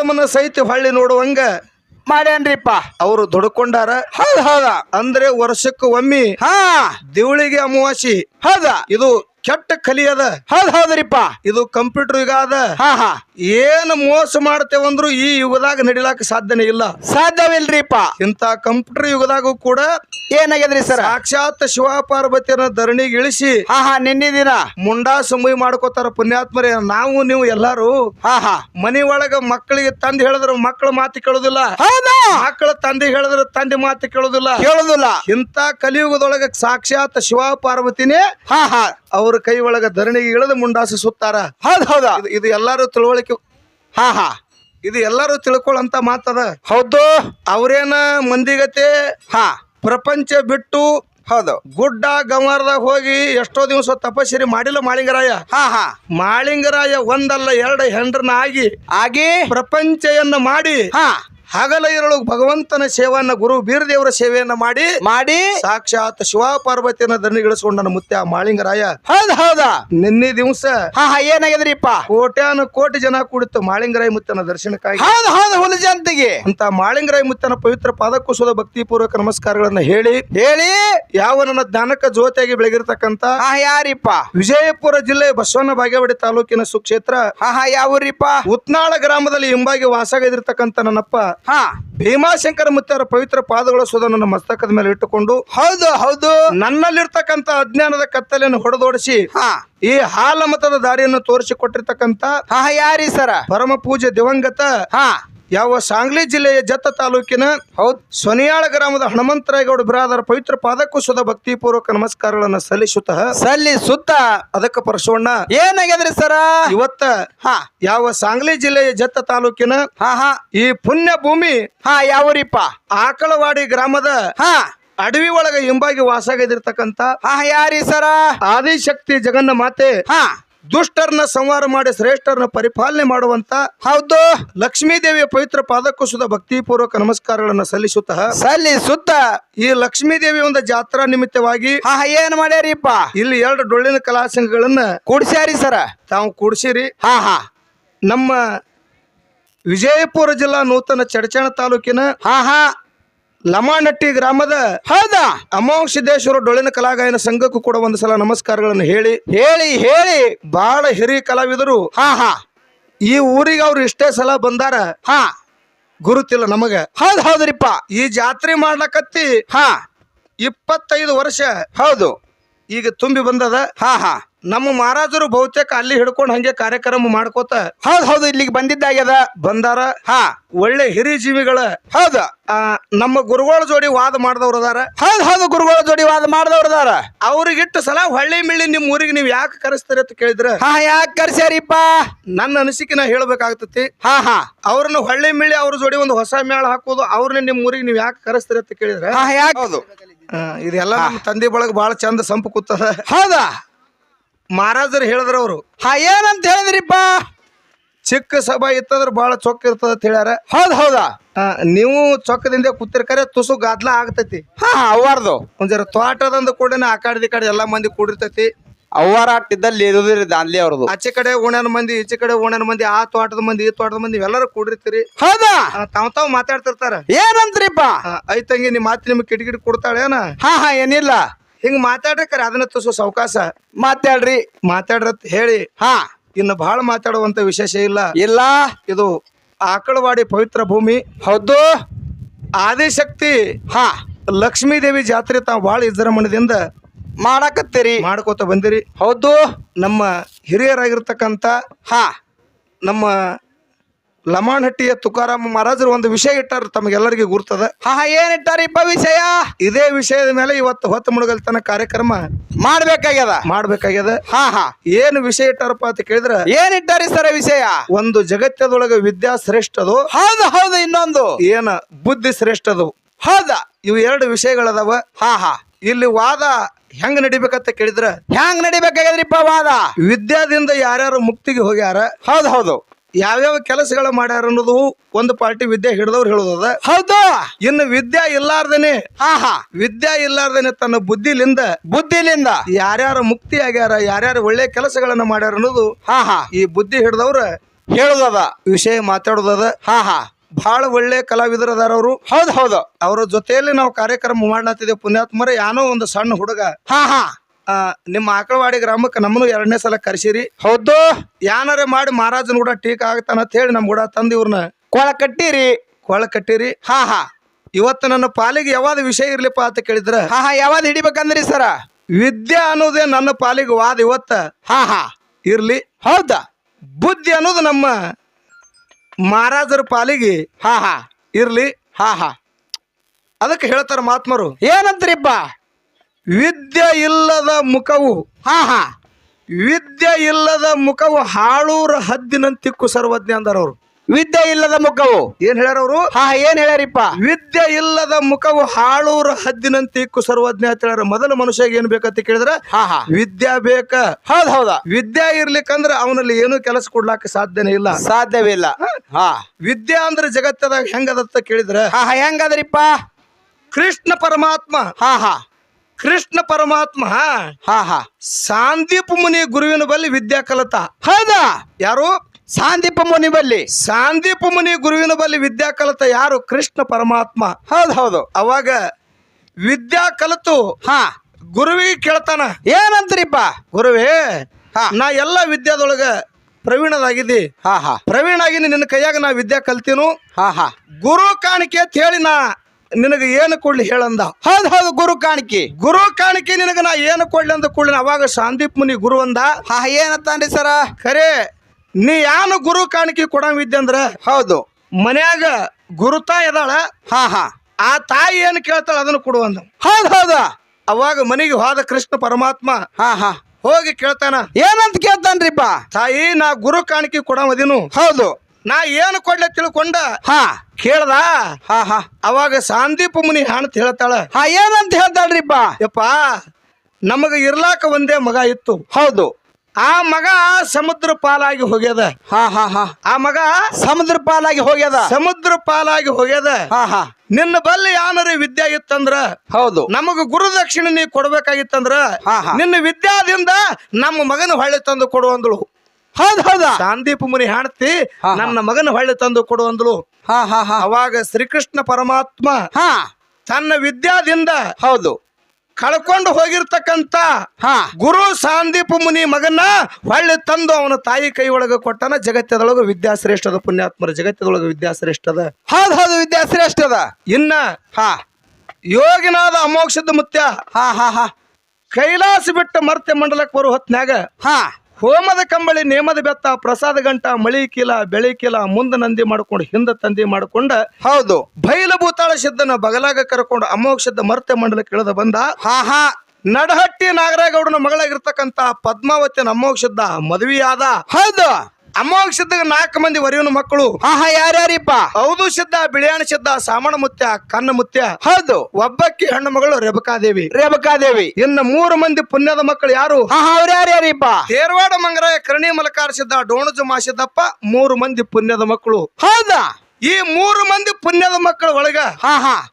ನಮ್ಮನ್ನ ಸಹಿತ ಹೊಳ್ಳಿ ನೋಡುವಂಗ ಮಾಡ್ಯಾನ್ರಿಪ್ಪ. ಅವರು ದುಡ್ಕೊಂಡಾರ. ಹೌದ್ ಹೌದ. ಅಂದ್ರೆ ವರ್ಷಕ್ಕೆ ಒಮ್ಮೆ ಹಾ. ದಿವಳಿಗೆ ಅಮಾವಾಸಿ ಹೌದ. ಇದು ಕೆಟ್ಟ ಕಲಿಯದ ಹೌದ್ ಹೌದ್ರಿಪ್ಪ. ಇದು ಕಂಪ್ಯೂಟರ್ ಯುಗ ಅದ ಹಾ ಹಾ. ಏನ್ ಮೋಸ ಮಾಡ್ತೇವಂದ್ರು ಈ ಯುಗದಾಗ ನಡಿಲಾಕ ಸಾಧ್ಯನೇ ಇಲ್ಲ. ಸಾಧ್ಯವಿಲ್ರಿಪ್ಪ. ಇಂತ ಕಂಪ್ಯೂಟರ್ ಯುಗದಾಗೂ ಕೂಡ ಏನಾಗ್ಯದ್ರಿ ಸರ್? ಸಾಕ್ಷಾತ್ ಶಿವ ಪಾರ್ವತಿಯನ್ನ ಧರಣಿಗೆ ಇಳಿಸಿ ಹಾ ಹಾ ನಿನ್ನೆ ದಿನ. ಮುಂಡಾ ಸುಮಿ ಮಾಡ್ಕೋತಾರ ಪುಣ್ಯಾತ್ಮರೇ ನಾವು ನೀವು ಎಲ್ಲಾರು ಹಾ ಹಾ. ಮನಿ ಒಳಗ ಮಕ್ಕಳಿಗೆ ತಂದೆ ಹೇಳಿದ್ರ ಮಕ್ಕಳ ಮಾತು ಕೇಳುದಿಲ್ಲ. ಹೌದಾ? ಮಕ್ಕಳ ತಂದೆ ಹೇಳಿದ್ರ ತಂದೆ ಮಾತು ಕೇಳುದಿಲ್ಲ. ಕೇಳುದಿಲ್ಲ. ಇಂತ ಕಲಿಯುಗದೊಳಗ ಸಾಕ್ಷಾತ್ ಶಿವ ಪಾರ್ವತಿನೇ ಹಾ ಹಾ. ಅವ್ರ ಕೈ ಒಳಗ ಧರಣಿಗೆ ಇಳಿದು ಮುಂಡಾಸ ಸುತ್ತಾರ. ಹೌದ್ ಹೌದ? ಇದು ಎಲ್ಲಾರು ತಿಳುವಳಿಕೆ ಹಾ ಹಾ. ಇದು ಎಲ್ಲಾರು ತಿಳ್ಕೊಳ್ಳಂತ ಮಾತದ? ಹೌದು. ಅವ್ರೇನ ಮಂದಿಗತೆ? ಹಾ. ಪ್ರಪಂಚ ಬಿಟ್ಟು ಹೌದು. ಗುಡ್ಡ ಗಮರದ ಹೋಗಿ ಎಷ್ಟೋ ದಿವಸ ತಪಸ್ಸರಿ ಮಾಡಿಲ್ಲ ಮಾಳಿಂಗರಾಯ? ಹಾ ಹಾ. ಮಾಳಿಂಗರಾಯ ಒಂದಲ್ಲ ಎರಡು ಹೆಂಡ್ರನ್ನ ಆಗಿ ಆಗಿ ಪ್ರಪಂಚಯನ್ನ ಮಾಡಿ ಹಾ. ಹಗಲ ಇರಳು ಭಗವಂತನ ಸೇವನ್ನ ಗುರು ಬೀರದೇವರ ಸೇವೆಯನ್ನ ಮಾಡಿ ಮಾಡಿ ಸಾಕ್ಷಾತ್ ಶಿವ ಪಾರ್ವತಿಯನ್ನ ಧರಣಿಗಿಳಿಸ್ಕೊಂಡನ ಮುತ್ಯ ಮಾಳಿಂಗರಾಯ. ಹೌದ್ ಹೌದಾ. ನಿನ್ನೆ ದಿವಸ ಹಾ ಹಾ ಏನಾಗ್ಯದ್ರಿಪ್ಪ ಕೋಟ್ಯಾನು ಕೋಟಿ ಜನ ಕೂಡಿತ್ತು ಮಾಳಿಂಗರಾಯ ಮುತ್ತನ ದರ್ಶನಕ್ಕಾಗಿ. ಹೌದ್ ಹೌದು ಹುಲಿ ಜಂತಿಗೆ ಅಂತ ಮಾಳಿಂಗರಾಯ ಮುತ್ತನ ಪವಿತ್ರ ಪಾದಕೋಶದ ಭಕ್ತಿ ಪೂರ್ವಕ ನಮಸ್ಕಾರಗಳನ್ನ ಹೇಳಿ ಹೇಳಿ. ಯಾವ ನನ್ನ ಜ್ಞಾನಕ್ಕ ಜ್ಯೋತಿಯಾಗಿ ಬೆಳಗಿರ್ತಕ್ಕಂತ ಹಾ ಯಾರಿಪ್ಪ? ವಿಜಯಪುರ ಜಿಲ್ಲೆ ಬಸವನ ಬಾಗೇವಾಡಿ ತಾಲೂಕಿನ ಸುಕ್ಷೇತ್ರ ಹಾ ಹಾ ಯಾವ್ರಿಪ್ಪ ಉತ್ನಾಳ ಗ್ರಾಮದಲ್ಲಿ ಹಿಂಬಾಗಿ ವಾಸಗಿದಿರ್ತಕ್ಕಂತ ನನ್ನಪ್ಪ ಹಾ. ಭೀಮಾಶಂಕರ ಮುತ್ತಾರ ಪವಿತ್ರ ಪಾದಗಳ ಸುದ ನನ್ನ ಮಸ್ತಕದ ಮೇಲೆ ಇಟ್ಟುಕೊಂಡು ಹೌದು ಹೌದು. ನನ್ನಲ್ಲಿರ್ತಕ್ಕಂತ ಅಜ್ಞಾನದ ಕತ್ತಲೆಯನ್ನು ಹೊಡೆದೋಡಿಸಿ ಹಾ. ಈ ಹಾಲ ಮತದ ದಾರಿಯನ್ನು ತೋರಿಸಿಕೊಟ್ಟಿರ್ತಕ್ಕಂತ ಹಾ ಯಾರಿ ಸರ? ಪರಮ ಪೂಜೆ ದಿವಂಗತ ಹಾ. ಯಾವ ಸಾಂಗ್ಲಿ ಜಿಲ್ಲೆಯ ಜತ್ತ ತಾಲೂಕಿನ ಹೌದ್ ಸೊನಿಯಾಳ ಗ್ರಾಮದ ಹನುಮಂತರಾಯಗೌಡ ಬಿರಾದರ ಪವಿತ್ರ ಪಾದಕ್ಕೂ ಭಕ್ತಿ ಭಕ್ತಿಪೂರ್ವಕ ನಮಸ್ಕಾರಗಳನ್ನ ಸಲ್ಲಿಸುತ್ತ. ಸಲ್ಲಿಸುತ್ತ. ಅದಕ್ಕೆ ಪರಶೋಣ್ಣ ಏನಾಗ್ಯದ್ರಿ ಸರ? ಇವತ್ತ ಹಾ. ಯಾವ ಸಾಂಗ್ಲಿ ಜಿಲ್ಲೆಯ ಜತ್ತ ತಾಲೂಕಿನ ಹಾ ಹಾ. ಈ ಪುಣ್ಯ ಭೂಮಿ ಹಾ ಯಾವರಿಪ್ಪ ಆಕಳವಾಡಿ ಗ್ರಾಮದ ಹಾ. ಅಡವಿ ಒಳಗ ಹಿಂಬಾಗಿ ವಾಸಾಗದಿರ್ತಕ್ಕಂಥ ಹಾ ಯಾರಿ ಸರ? ಆದಿಶಕ್ತಿ ಜಗನ್ನ ಮಾತೆ ಹಾ. ದುಷ್ಟರನ್ನ ಸಂವಾರ ಮಾಡಿ ಶ್ರೇಷ್ಠರನ್ನ ಪರಿಪಾಲನೆ ಮಾಡುವಂತ ಹೌದು. ಲಕ್ಷ್ಮೀ ದೇವಿಯ ಪವಿತ್ರ ಪಾದಕುಸುದ ಭಕ್ತಿಪೂರ್ವಕ ನಮಸ್ಕಾರಗಳನ್ನು ಸಲ್ಲಿಸುತ್ತ ಸಲ್ಲಿಸುತ್ತ ಈ ಲಕ್ಷ್ಮೀ ದೇವಿ ಒಂದು ಜಾತ್ರಾ ನಿಮಿತ್ತವಾಗಿ ಏನ್ ಮಾಡ್ಯಾರಿಪ್ಪ? ಇಲ್ಲಿ ಎರಡು ಡೊಳ್ಳಿನ ಕಲಾಸಂಗಗಳನ್ನ ಕೂಡಿಸ್ಯಾರಿ ಸರ. ತಾವು ಕೂಡಿಸಿರಿ. ಹಾ ಹಾ. ನಮ್ಮ ವಿಜಯಪುರ ಜಿಲ್ಲಾ ನೂತನ ಚಡಚಣ ತಾಲೂಕಿನ ಹಾ ಹಾ. ಲಮಾನಟ್ಟಿ ಗ್ರಾಮದ ಹೌದಾ? ಅಮೋಘ ಸಿದ್ದೇಶ್ವರ ಡೊಳ್ಳಿನ ಕಲಾಗಾಯನ ಸಂಘಕ್ಕೂ ಕೂಡ ಒಂದು ಸಲ ನಮಸ್ಕಾರಗಳನ್ನು ಹೇಳಿ ಹೇಳಿ ಹೇಳಿ. ಬಹಳ ಹಿರಿಯ ಕಲಾವಿದರು. ಹಾ ಹಾ. ಈ ಊರಿಗೆ ಅವ್ರು ಇಷ್ಟೇ ಸಲ ಬಂದಾರ. ಹಾ. ಗುರುತಿಲ್ಲ ನಮಗ. ಹೌದ್ ಹೌದ್ರಿಪ್ಪ. ಈ ಜಾತ್ರೆ ಮಾಡ್ಲಕತ್ತಿ ಹಾ. ಇಪ್ಪತ್ತೈದು ವರ್ಷ ಹೌದು. ಈಗ ತುಂಬಿ ಬಂದದ. ಹಾ ಹಾ. ನಮ್ಮ ಮಹಾರಾಜರು ಬಹುತೇಕ ಅಲ್ಲಿ ಹಿಡ್ಕೊಂಡು ಹಂಗೆ ಕಾರ್ಯಕ್ರಮ ಮಾಡ್ಕೋತ ಹೌದ್ ಹೌದು ಇಲ್ಲಿಗೆ ಬಂದಿದ್ದಾಗ್ಯದ. ಬಂದಾರ. ಹಾ. ಒಳ್ಳೆ ಹಿರಿ ಜೀವಿಗಳ ಹೌದ. ಆ, ನಮ್ಮ ಗುರುಗಳ ಜೋಡಿ ವಾದ ಮಾಡ್ದವ್ರು ಅದಾರ. ಹೌದ್ ಹೌದು ಗುರುಗಳ ಜೋಡಿ ವಾದ ಮಾಡ್ದವ್ರದಾರ ಅವ್ರಿಗಿಟ್ಟು ಸಲ ಹೊಳ್ಳಿ ಮಿಳ್ಳಿ ನಿಮ್ ಊರಿಗೆ ನೀವು ಯಾಕೆ ಕರೆಸ್ತೀರಿ ಅಂತ ಕೇಳಿದ್ರ? ಹಾ ಯಾಕೆ ಕರ್ಸ್ಯಾರಿಪ್ಪ? ನನ್ನ ಅನಿಸಿಕೆ ನಾ ಹೇಳ್ಬೇಕಾಗ್ತತಿ. ಹಾ ಹಾ. ಅವ್ರನ್ನ ಹೊಳ್ಳಿ ಮಿಳ್ಳಿ ಅವ್ರ ಜೋಡಿ ಒಂದು ಹೊಸ ಮೇಳ ಹಾಕೋದು ಅವ್ರನ್ನ ನಿಮ್ ಊರಿಗೆ ನೀವು ಯಾಕೆ ಕರೆಸ್ತೀರಿ ಅಂತ ಕೇಳಿದ್ರ? ಹಾ ಯಾಕೆ? ಹೌದು. ಆ, ಇದೆಲ್ಲ ನಮ್ಮ ತಂದೆ ಬಳಗ ಬಹಳ ಚಂದ ಸಂಪು ಕೂತದ. ಹೌದಾ? ಮಹಾರಾಜರು ಹೇಳಿದ್ರ ಅವರು ಹಾ ಏನಂತ ಹೇಳಿದ್ರಿಪ್ಪ? ಚಿಕ್ಕ ಸಭಾ ಇತ್ತಂದ್ರೆ ಬಹಳ ಚೊಕ್ಕ ಇರ್ತದ ಅಂತ ಹೇಳ್ಯಾರ. ಹೌದ್ ಹೌದಾ? ಆ, ನೀವು ಚೊಕ್ಕದಿಂದ ಕೂತಿರ್ಕರೆ ತುಸು ಗಾದ್ಲ ಆಗ್ತೈತಿ. ಹಾ ಅವ್ವಾರ್ದು. ಒಂದ್ ಜರ ತ್ವಾಟದಂದ ಕೂಡನೆ ಆ ಕಡೆ ಈ ಕಡೆ ಎಲ್ಲಾ ಮಂದಿ ಕೂಡಿರ್ತೈತಿ. ಅವ್ವಾರ ಆಟಿದ್ದಲ್ಲಿ ಇರುದಿರಿ ದಾನ್ಲಿ ಅವ್ರದ್ದು ಆಚೆ ಕಡೆ ಓಣನ ಮಂದಿ ಈಚೆ ಕಡೆ ಓಣನ ಮಂದಿ ಆ ತೋಟದ ಮಂದಿ ಈ ತೋಟದ ಮಂದಿ ಎಲ್ಲರೂ ಕೂಡಿರ್ತೀರಿ. ಹೌದಾ? ಆ, ತಾವ್ ತಾವ್ ಮಾತಾಡ್ತಿರ್ತಾರ. ಏನಂತ್ರಿಪ್ಪ? ಐತಂಗಿ ನಿಮ್ ಮಾತು ನಿಮ್ಗೆ ಕಿಟಕಿಟ್ ಕೊಡ್ತಾಳೇನ? ಹಾ ಹಾ ಏನಿಲ್ಲ. ಹಿಂಗ್ ಮಾತಾಡ್ರಿಕರೆ ಅದನ್ನ ತುಸು ಸಾವಕಾಶ ಮಾತಾಡ್ರಿ. ಮಾತಾಡ್ರತ್ ಹೇಳಿ. ಹಾ. ಇನ್ನು ಬಹಳ ಮಾತಾಡುವಂತ ವಿಶೇಷ ಇಲ್ಲ. ಇಲ್ಲ. ಇದು ಆಕಳವಾಡಿ ಪವಿತ್ರ ಭೂಮಿ. ಹೌದು. ಆದಿಶಕ್ತಿ. ಹಾ. ಲಕ್ಷ್ಮೀ ದೇವಿ ಜಾತ್ರೆ ತಾವು ಬಹಳ ವಿಜೃಂಭಣೆಯಿಂದ ಮಾಡಕತ್ತೀರಿ. ಮಾಡ್ಕೋತ ಬಂದಿರಿ. ಹೌದು. ನಮ್ಮ ಹಿರಿಯರಾಗಿರ್ತಕ್ಕಂಥ ಹಾ. ನಮ್ಮ ಲಮಾಣಹಟ್ಟಿಯ ತುಕಾರಾಮ ಮಹಾರಾಜರು ಒಂದು ವಿಷಯ ಇಟ್ಟಾರ ತಮಗೆಲ್ಲರಿಗೆ ಗುರ್ತದ. ಹಾ ಏನು ಏನಿಟ್ಟಾರಿಪ್ಪ ವಿಷಯ ಇದೇ ವಿಷಯದ ಮೇಲೆ ಇವತ್ತು ಹೊತ್ತು ಮುಳುಗಲ್ತನ ಕಾರ್ಯಕ್ರಮ ಮಾಡ್ಬೇಕಾಗ್ಯದ? ಮಾಡ್ಬೇಕಾಗ್ಯದ. ಹಾ ಹಾ. ಏನು ವಿಷಯ ಇಟ್ಟಾರಪ್ಪ ಅಂತ ಕೇಳಿದ್ರ ಏನಿಟ್ಟಾರಿ ಸರ ವಿಷಯ? ಒಂದು ಜಗತ್ತದೊಳಗ ವಿದ್ಯಾ ಶ್ರೇಷ್ಠದು ಹೌದು ಹೌದು ಇನ್ನೊಂದು. ಏನ ಬುದ್ಧಿ ಶ್ರೇಷ್ಠದು. ಹೌದಾ. ಇವು ಎರಡು ವಿಷಯಗಳದಾವ. ಹಾ ಹಾ. ಇಲ್ಲಿ ವಾದ ಹೆಂಗ್ ನಡಿಬೇಕಂತ ಕೇಳಿದ್ರ ಹೆಂಗ್ ನಡಿಬೇಕಾಗ್ಯದ್ರಿಪ್ಪ ವಾದ? ವಿದ್ಯಾದಿಂದ ಯಾರ್ಯಾರು ಮುಕ್ತಿಗೆ ಹೋಗ್ಯಾರ ಹೌದು ಹೌದು. ಯಾವ್ಯಾವ ಕೆಲಸಗಳ ಮಾಡ್ಯಾರ ಅನ್ನೋದು ಒಂದು ಪಾರ್ಟಿ ವಿದ್ಯೆ ಹಿಡಿದವ್ರು ಹೇಳೋದದ. ಹೌದು. ಇನ್ನು ವಿದ್ಯಾ ಇಲ್ಲಾರ್ದೇನೆ ಆಹಾ. ಹಾ ವಿದ್ಯಾ ಇಲ್ಲಾರ್ದೇನೆ ತನ್ನ ಬುದ್ಧಿಲಿಂದ ಬುದ್ಧಿಲಿಂದ. ಯಾರ್ಯಾರು ಮುಕ್ತಿ ಆಗ್ಯಾರ ಯಾರ್ಯಾರು ಒಳ್ಳೆ ಕೆಲಸಗಳನ್ನ ಮಾಡ್ಯಾರ ಅನ್ನೋದು ಆಹಾ. ಹಾ ಈ ಬುದ್ಧಿ ಹಿಡಿದವ್ರ ಹೇಳುದದ. ವಿಷಯ ಮಾತಾಡೋದದ. ಆಹಾ. ಹಾ ಬಹಳ ಒಳ್ಳೆ ಕಲಾವಿದರು ಅದಾರ ಅವರು. ಹೌದು ಹೌದು. ಅವರ ಜೊತೆಯಲ್ಲಿ ನಾವು ಕಾರ್ಯಕ್ರಮ ಮಾಡ್ಲತ್ತಿದ್ದೇವೆ ಪುಣ್ಯಾತ್ಮರ ಯಾನೋ ಒಂದು ಸಣ್ಣ ಹುಡುಗ. ಹಾ ಹಾ ಆ, ನಿಮ್ಮ ಆಕಳವಾಡಿ ಗ್ರಾಮಕ್ಕೆ ನಮ್ಮನ್ನು ಎರಡನೇ ಸಲ ಕರ್ಸಿರಿ. ಹೌದು. ಯಾನರೆ ಮಾಡಿ ಮಹಾರಾಜನ ಕೂಡ ಟೀಕ್ ಆಗ್ತಾನ ಅಂತ ಹೇಳಿ ನಮ್ಮ ಕೂಡ ತಂದು ಇವ್ರನ್ನ. ಕೊಳ ಕಟ್ಟಿರಿ. ಕೊಳ ಕಟ್ಟಿರಿ. ಹಾ ಹಾ. ಇವತ್ತು ನನ್ನ ಪಾಲಿಗೆ ಯಾವ್ದು ವಿಷಯ ಇರ್ಲಿಪ್ಪ ಅಂತ ಕೇಳಿದ್ರ? ಹಾ ಹಾ ಯಾವಾಗ ಹಿಡಿಬೇಕಂದ್ರಿ ಸರ? ವಿದ್ಯೆ ಅನ್ನೋದೇ ನನ್ನ ಪಾಲಿಗೆ ವಾದ ಇವತ್ತ. ಹಾ ಹಾ. ಇರ್ಲಿ. ಹೌದಾ? ಬುದ್ಧಿ ಅನ್ನೋದು ನಮ್ಮ ಮಹಾರಾಜರ ಪಾಲಿಗೆ. ಹಾ ಹಾ. ಇರ್ಲಿ. ಹಾ ಹಾ. ಅದಕ್ಕೆ ಹೇಳ್ತಾರ ಮಾತ್ಮರು ಏನಂತ್ರಿಪ್ಪ? ವಿದ್ಯೆ ಇಲ್ಲದ ಮುಖವು ಹಾ ಹಾ. ವಿದ್ಯೆ ಇಲ್ಲದ ಮುಖವು ಹಾಳೂರ ಹದ್ದಿನಂತಿಕ್ಕು ಸರ್ವಜ್ಞ ಅಂದಾರ ಅವ್ರು ವಿದ್ಯೆ ಇಲ್ಲದ ಮುಖವು. ಏನ್ ಹೇಳ್ಯಾರ ಅವರು ಹಾ ಏನ್ ಹೇಳ್ಯಾರಿಪ್ಪ? ವಿದ್ಯೆ ಇಲ್ಲದ ಮುಖವು ಹಾಳೂರ ಹದ್ದಿನಂತಿಕ್ಕು ಸರ್ವಜ್ಞ ಅಂತ ಹೇಳ್ಯಾರ. ಮೊದಲ ಮನುಷ್ಯಗೆ ಏನ್ ಬೇಕಂತ ಕೇಳಿದ್ರೆ? ಹಾ ಹಾ. ವಿದ್ಯಾ ಬೇಕ. ಹೌದ್ ಹೌದಾ. ವಿದ್ಯೆ ಇರ್ಲಿಕ್ಕಂದ್ರೆ ಅವನಲ್ಲಿ ಏನು ಕೆಲಸ ಕೊಡ್ಲಾಕ ಸಾಧ್ಯನೇ ಇಲ್ಲ. ಸಾಧ್ಯವಿಲ್ಲ ಹಾ? ವಿದ್ಯೆ ಅಂದ್ರೆ ಜಗತ್ತದಾಗ ಹೆಂಗದತ್ತ ಕೇಳಿದ್ರೆ? ಹಾ ಹಾ ಹೆಂಗದ್ರಿಪ್ಪ? ಕೃಷ್ಣ ಪರಮಾತ್ಮ. ಹಾ ಹಾ. ಕೃಷ್ಣ ಪರಮಾತ್ಮ ಹಾ ಹಾ. ಸಾಂದೀಪ ಮುನಿ ಗುರುವಿನ ಬಲ್ಲಿ ವಿದ್ಯಾ ಕಲಿತ. ಹೌದಾ? ಯಾರು? ಸಾಂದೀಪ ಮುನಿ ಬಲ್ಲಿ. ಸಾಂದೀಪ ಮುನಿ ಗುರುವಿನ ಬಲ್ಲಿ ವಿದ್ಯಾ ಕಲಿತ ಯಾರು? ಕೃಷ್ಣ ಪರಮಾತ್ಮ. ಹೌದ್ ಹೌದು. ಅವಾಗ ವಿದ್ಯಾ ಕಲಿತು ಹಾ. ಗುರುವಿಗೆ ಕೇಳ್ತಾನ. ಏನಂತ್ರಿಪ್ಪ ಗುರುವೇ ಹಾ. ನಾ ಎಲ್ಲ ವಿದ್ಯಾದೊಳಗ ಪ್ರವೀಣದಾಗಿದ್ದಿ ಹಾ ಹಾ. ಪ್ರವೀಣ ಆಗಿನಿ ನಿನ್ನ ಕೈಯಾಗ ನಾ ವಿದ್ಯಾ ಕಲ್ತೀನು. ಹಾ ಹಾ. ಗುರು ಕಾಣಿಕೆ ಅಂತ ಹೇಳಿ ನಾ ನಿನಗೆ ಏನು ಕೊಡ್ಲಿ ಹೇಳಂದ? ಹೌದ್ ಹೌದು ಗುರು ಕಾಣಿಕೆ. ಗುರು ಕಾಣಿಕೆ ನಿನಗೆ ನಾ ಏನು ಕೊಡ್ಲಿ ಅಂತ ಕೂಡಲಿ ಅವಾಗ ಸಂದೀಪ್ ಮುನಿ ಗುರು ಅಂದ. ಹಾ ಏನತ್ತಾನ್ರಿ ಸರ? ಖರೆ ನೀ ಯಾನು ಗುರು ಕಾಣಿಕೆ ಕೊಡಂಗಿದ್ದೆ ಅಂದ್ರ? ಹೌದು. ಮನ್ಯಾಗ ಗುರುತಾ ಇದಾಳ ಹಾ ಹಾ. ಆ ತಾಯಿ ಏನು ಕೇಳ್ತಾಳ ಅದನ್ನು ಕೊಡು ಅಂದ. ಹೌದ್ ಹೌದ. ಅವಾಗ ಮನೆಗೆ ಹೋದ ಕೃಷ್ಣ ಪರಮಾತ್ಮ ಹಾ ಹಾ. ಹೋಗಿ ಕೇಳ್ತಾನ. ಏನಂತ ಕೇಳ್ತಾನ್ರಿಪ್ಪ? ತಾಯಿ ನಾ ಗುರು ಕಾಣಿಕೆ ಕೊಡವದಿನು ಹೌದು. ನಾ ಏನು ಕೊಡ್ಲೆ ತಿಳ್ಕೊಂಡ? ಹಾ. ಕೇಳ್ದ? ಹಾ ಹಾ. ಅವಾಗ ಸಾಂದೀಪ ಮುನಿ ಹಣತ್ ಹೇಳ್ತಾಳ. ಹಾ ಏನಂತ ಹೇಳ್ತಾಳ್ರಿಪ್ಪ? ಯಪ್ಪ ನಮಗ ಇರ್ಲಾಕ ಒಂದೇ ಮಗ ಇತ್ತು. ಹೌದು. ಆ ಮಗ ಸಮುದ್ರ ಪಾಲಾಗಿ ಹೋಗ್ಯದ. ಹಾ ಹಾ ಹಾ. ಆ ಮಗ ಸಮುದ್ರ ಪಾಲಾಗಿ ಹೋಗ್ಯದ? ಸಮುದ್ರ ಪಾಲಾಗಿ ಹೋಗ್ಯದ. ಹಾ ಹಾ. ನಿನ್ನ ಬಲ್ಲಿ ಯಾನರಿ ವಿದ್ಯೆ ಇತ್ತಂದ್ರ? ಹೌದು. ನಮಗ ಗುರು ದಕ್ಷಿಣೆ ನೀ ಕೊಡ್ಬೇಕಾಗಿತ್ತಂದ್ರ? ಹಾ, ಹಾ. ನಿನ್ನ ವಿದ್ಯಾದಿಂದ ನಮ್ಮ ಮಗನ ಹೊಳ್ಳಿ ತಂದು ಕೊಡು ಅಂದಳು. ಹೌದ್ ಹೌದಾ? ಸಾಂದೀಪ ಮುನಿ ಹಾಡ್ತಿ ಹಾ, ಹಾ. ನನ್ನ ಮಗನ ಹೊಳ್ಳಿ ತಂದು ಕೊಡು ಅಂದಳು ಹಾ ಹಾ ಹಾ. ಅವಾಗ ಶ್ರೀಕೃಷ್ಣ ಪರಮಾತ್ಮ ಹಾ. ತನ್ನ ವಿದ್ಯಾದಿಂದ ಹೌದು. ಕಳ್ಕೊಂಡು ಹೋಗಿರ್ತಕ್ಕಂತ ಹಾ. ಗುರು ಸಾಂದೀಪ ಮುನಿ ಮಗನ ಹೊಳ್ಳಿ ತಂದು ಅವನ ತಾಯಿ ಕೈ ಒಳಗೆ ಕೊಟ್ಟನ ಜಗತ್ತದೊಳಗ ವಿದ್ಯಾಶ್ರೇಷ್ಠದ ಪುಣ್ಯಾತ್ಮರ ಜಗತ್ತದೊಳಗ ವಿದ್ಯಾಶ್ರೇಷ್ಠದ. ಹೌದ್ ಹೌದು ವಿದ್ಯಾಶ್ರೇಷ್ಠದ. ಇನ್ನ ಹಾ. ಯೋಗಿನಾದ ಅಮೋಕ್ಷದ ಮುತ್ಯ ಹಾ ಹಾ ಹಾ. ಕೈಲಾಸ ಬಿಟ್ಟ ಮರ್ತ್ಯ ಮಂಡಲಕ್ಕೆ ಬರುವ ಹೊತ್ನ್ಯಾಗ ಹಾ. ಹೋಮದ ಕಂಬಳಿ ನೇಮದ ಬೆತ್ತ ಪ್ರಸಾದ ಗಂಟ ಮಳಿ ಕಿಲ ಬೆಳಿ ಕೀಲ ಮುಂದ ನಂದಿ ಮಾಡ್ಕೊಂಡು ಹಿಂದ ತಂದಿ ಮಾಡ್ಕೊಂಡ ಹೌದು. ಬೈಲಭೂತಾಳ ಸಿದ್ಧನ ಬಗಲಾಗ ಕರ್ಕೊಂಡು ಅಮೋಕ್ಷದ ಮರ್ತೆ ಮಂಡಲಕ್ಕೆ ಇಳಿದ ಬಂದ. ಹಾ ಹಾ. ನಡಹಟ್ಟಿ ನಾಗರಾಗೌಡನ ಮಗಳಾಗಿರ್ತಕ್ಕಂತ ಪದ್ಮಾವತಿನ ಅಮೋಕ್ಷದ ಮದುವೆಯಾದ. ಹೌದು. ಅಮೋಕ್ಷದ ನಾಲ್ಕು ಮಂದಿ ವರಿಯನ ಮಕ್ಕಳು. ಹಾ ಹಾ ಯಾರ್ಯಾರಿಪ್ಪ? ಹೌದು ಸಿದ್ಧ ಬಿಳಿಯಾಣ ಸಿದ್ಧ ಸಾಮಣ ಮುತ್ಯ ಕಣ್ಣ ಮುತ್ಯ. ಹೌದು. ಒಬ್ಬಕ್ಕಿ ಹೆಣ್ಣು ಮಗಳು ರೇಬಕಾದೇವಿ. ರೇಬಕಾದೇವಿ. ಇನ್ನು ಮೂರು ಮಂದಿ ಪುಣ್ಯದ ಮಕ್ಕಳು ಯಾರು? ಹಾ ಹಾ ಅವ್ರ ಯಾರ್ಯಾರಿಪ್ಪ? ತೇರವಾಡ ಮಂಗರಾಯ ಕರ್ಣಿ ಮಲಕಾರ ಸಿದ್ಧ ಡೋಣಜು ಮಾಸಿದ್ದಪ್ಪ ಮೂರು ಮಂದಿ ಪುಣ್ಯದ ಮಕ್ಕಳು. ಹೌದಾ? ಈ ಮೂರು ಮಂದಿ ಪುಣ್ಯದ ಮಕ್ಕಳ ಒಳಗ ಹಾ ಹಾ